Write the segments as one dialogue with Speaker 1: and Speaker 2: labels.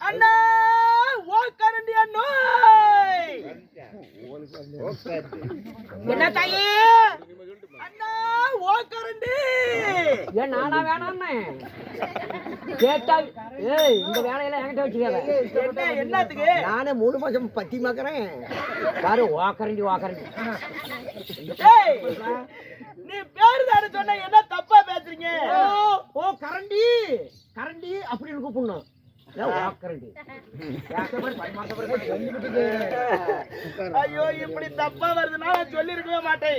Speaker 1: அண்ணா ஓ கரண்டி அண்ணோய் என்ன தாயே? அண்ணா ஓ கரண்டி.
Speaker 2: ஏன் நானா வேணாம்னே? கேட்டா ஏய் இந்த வேலையெல்லாம் என்கிட்ட வச்சுக்காத.
Speaker 1: என்ன என்னத்துக்கு?
Speaker 2: நானே மூணு மாசம் பத்தி மாக்கிறேன். பாரு வாக்கரண்டி வாக்கரண்டி
Speaker 1: ஏய் நீ பேரு தானே சொன்ன என்ன தப்பா பேசுறீங்க
Speaker 2: ஓ ஓ கரண்டி கரண்டி அப்படின்னு கூப்பிடணும் ஏன் வாக்கரண்டி
Speaker 1: ஐயோ இப்படி தப்பா வருதுன்னா நான் சொல்லிருக்கவே மாட்டேன்.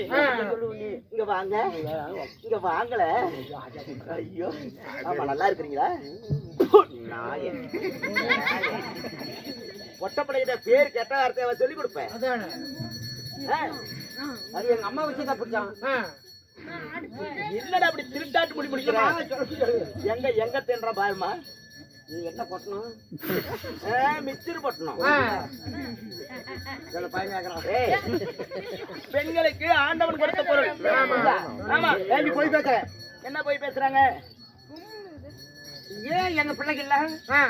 Speaker 1: இங்க வாங்க. இங்க வாங்கல. ஐயோ ஆமா நல்லா இருக்கிறீங்களா? நாயே. ஒட்டப்படையிட்ட பேர் கெட்ட வார்த்தையை சொல்லி கொடுப்பேன்?
Speaker 2: அது எங்க அம்மா வச்சு தான் பிடிச்சான்.
Speaker 1: என்னடா அப்படி திருட்டாட்டு முடி முடிக்கிறேன் எங்க எங்க தின்ற பாருமா
Speaker 2: என்ன கொட்டணும்?
Speaker 1: மிச்சர் பட்டணும்
Speaker 3: ஆ.
Speaker 2: இதுல பையன் கேக்குறான்
Speaker 1: பெண்களுக்கு ஆண்டவன் கொடுத்த பொருள். ஆமா ஏண்டி போய் பேசுற என்ன போய் பேசுறாங்க?
Speaker 2: ஏன் எங்க பிள்ளைக்கு இல்ல?
Speaker 3: ஆ.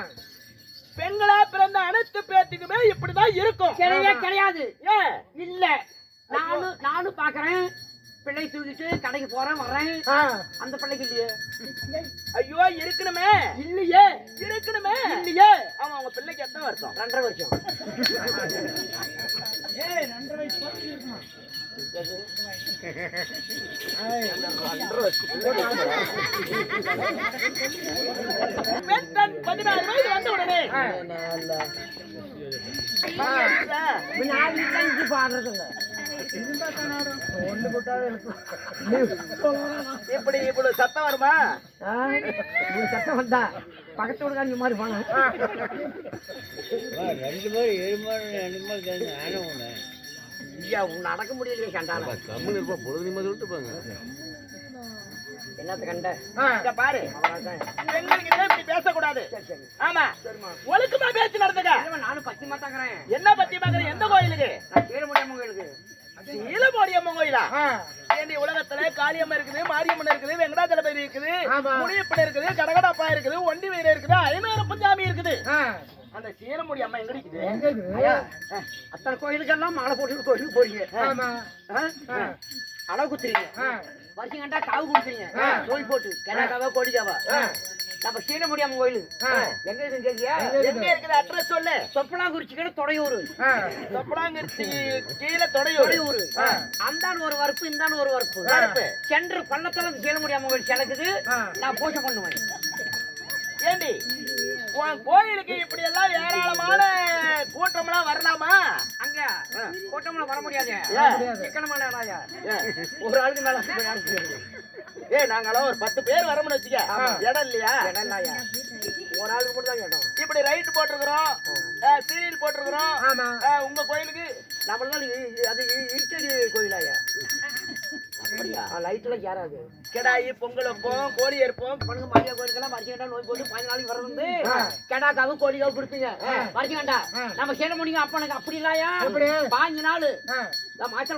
Speaker 1: பெண்களா பிறந்த அனைத்து பேத்துக்குமே இப்படிதான் இருக்கும்.
Speaker 2: கிடையவே கிடையாது.
Speaker 1: ஏன்
Speaker 2: இல்ல. நானும் நானும் பாக்குறேன் பிள்ளை தூக்கிட்டு கடைக்கு போறேன் வர்றேன். அந்த பிள்ளைக்கு இல்லையே.
Speaker 1: ஐயோ இருக்கணுமே.
Speaker 2: இல்லையே.
Speaker 1: இருக்கணுமே.
Speaker 2: இல்லையே.
Speaker 1: ஆமா உங்க பிள்ளைக்கு எத்தனை வருஷம்?
Speaker 2: ரெண்டரை வருஷம்.
Speaker 1: பெண் தன் பதினாறு வயது வந்த உடனே.
Speaker 2: பாடுறதுங்க
Speaker 1: இப்படி இப்படி சத்தம் வருமா?
Speaker 2: ஒரு சத்தம் வந்தா பக்கத்து வீடுக்காரங்க மாதிரி
Speaker 4: ரெண்டு பேரும் ஏழு மணி ரெண்டு ஆன ஒண்ணு
Speaker 2: ஐயா உன் நடக்க முடியலையே கண்டால
Speaker 4: கம்முன்னு இருப்பா பொழுது விட்டு போங்க.
Speaker 2: என்னத்த கண்ட.
Speaker 1: இங்க பாரு. பெண்களுக்கு இப்படி பேசக்கூடாது.
Speaker 2: சரி சரி.
Speaker 1: ஆமா.
Speaker 2: சரிம்மா.
Speaker 1: ஒழுக்கமா பேச்சு நடந்துக்க.
Speaker 2: நானும் பத்தி மாட்டாங்கிறேன்
Speaker 1: என்ன பத்தி பாக்குற எந்த கோயிலுக்கு?
Speaker 2: நான் சேர முடியாம உங்களுக்கு
Speaker 1: நீலமோடியம்மன் கோயிலா. ஏண்டி உலகத்துல காளியம்மன் இருக்குது மாரியம்மன் இருக்குது வெங்கடாச்சலபதி இருக்குது. முனியப்பன் இருக்குது கடகடப்பா இருக்குது ஒண்டி வீடு இருக்குது ஐநூறு சாமி இருக்குது. அந்த சீரமுடி அம்மா எங்க இருக்குது
Speaker 2: அத்தனை கோயிலுக்கெல்லாம் மாலை போட்டு கோயிலுக்கு போறீங்க. அளவு குத்துறீங்க. வருஷம் கண்டா காவு கொடுத்துறீங்க. கோயில் போட்டு கிணக்காவா கோடிக்காவா. நம்ம சீன முடியாம கோயில். எங்க இருக்குன்னு கேக்கியா
Speaker 1: எங்க இருக்குது? அட்ரஸ் சொல்லு.
Speaker 2: சொப்பலாங்குறிச்சிக்கிட்ட தொடையூர்.
Speaker 3: ஆ.
Speaker 1: தொப்பலாங்கிருச்சி கீழே தொடையூர்.
Speaker 2: தொடையூர். அந்தான் ஒரு வரப்பு இந்தான் ஒரு வரப்பு
Speaker 1: வரப்பு.
Speaker 2: சென்று பள்ளத்துல சீன முடியாம கோயில் கிடக்குது. நான் பூஜை பண்ணுவேன்.
Speaker 1: ஏண்டி உன் கோயிலுக்கு இப்படி எல்லாம் ஏராளமான கூட்டம்லாம் வரலாமா?
Speaker 2: அங்க கூட்டம்ல வர முடியாது? சிக்கனமான ராஜா? ஒரு ஆளுக்கு மேல
Speaker 1: ஏய் நாங்களாம் ஒரு பத்து பேர் வரமுன்னு வச்சுக்க. இடம் இல்லையா?
Speaker 2: இடம் இல்லையா? ஒரு ஆளுக்கு மட்டும் தான் இடம்.
Speaker 1: இப்படி ரைட் போட்டிருக்கிறோம். சீரியல் போட்டிருக்கிறோம். உங்க கோயிலுக்கு?
Speaker 2: நம்மளால அது இருட்டடி கோயிலாயா.
Speaker 1: அப்படியா?
Speaker 2: லைட்ல ஏறாது.
Speaker 1: கிடாயி பொங்கல் வைப்போம் கோழி இருப்போம்
Speaker 2: பண்ணுங்க மரியா கோயிலுக்கெல்லாம் மரியாதை நோய் போட்டு பதினஞ்சு நாளைக்கு வரது கெடாக்காவும் கோழிக்காவும் கொடுப்பீங்க மரியாண்டா நம்ம சேர முடியுங்க அப்பனுக்கு அப்படி இல்லையா? பாஞ்சு நாள்.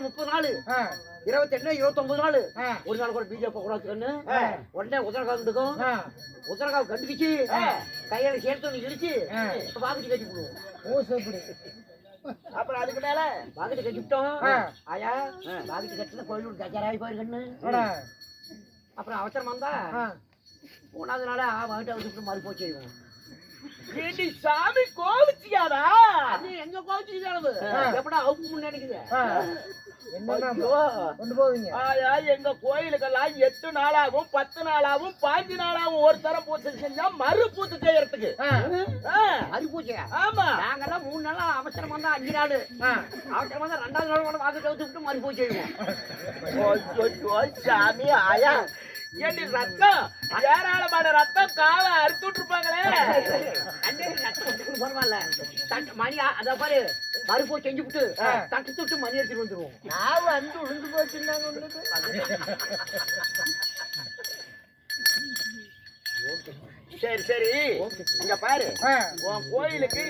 Speaker 2: முப்பது நாள். இருபத்தெட்டு இருபத்தொன்பது நாள். ஒரு நாள் கூட பிஜேபி கூடாதுன்னு உடனே உதரகாவு இருந்துக்கும்
Speaker 3: ஆ.
Speaker 2: உதரகாவு கண்டுக்கிச்சு கையில சேர்த்து இடிச்சு. வாக்குச்சு கட்டி போடுவோம்.
Speaker 1: அப்புறம் அதுக்கு மேல
Speaker 2: வாக்குச்சு கட்டிவிட்டோம். ஆயா வாக்குச்சு கட்டின கோயில் கஜாராகி போயிருக்கன்னு. அப்புறம் அவசரம் வந்தா
Speaker 3: ஆ.
Speaker 2: மூணாவது நாளா வாங்கிட்டு வச்சுட்டு மறு போச்சு
Speaker 1: ஏண்டி சாமி கோவிச்சியாதா
Speaker 2: அது எங்க அளவு எப்படா அவுப்பு நினைக்குது
Speaker 1: எங்க கோயிலுக்கெல்லாம் எட்டு நாளாகும் பத்து நாளாகும் பாஞ்சு நாளாகும் ஒரு தரம் பூஜை செஞ்சா மறு பூஜை செய்யறதுக்கு.
Speaker 2: மறு பூஜை
Speaker 1: ஆமா.
Speaker 2: நாங்கெல்லாம் மூணு நாளா அவசரம் வந்தா அஞ்சு நாள். அவசரம் வந்தா ரெண்டாவது நாள் கூட வாக்கு வச்சுட்டு மறு பூஜை செய்வோம்.
Speaker 1: சாமி ஆயா. ஏண்டி ரத்தம்? ஏராளமான ரத்தம் காலை அறுத்து
Speaker 2: போட்டுக்கணும், பரவாயில்ல தட்டு மணி ஆ- அத பாரு. மறு பூஜை செஞ்சு விட்டு தட்டு தொட்டு மணி எடுத்துட்டு வந்துருவோம்.
Speaker 3: நான் வந்து உளுந்து போச்சுன்னாங்க
Speaker 1: சரி சரி. இங்க பாரு. உன் கோயிலுக்கு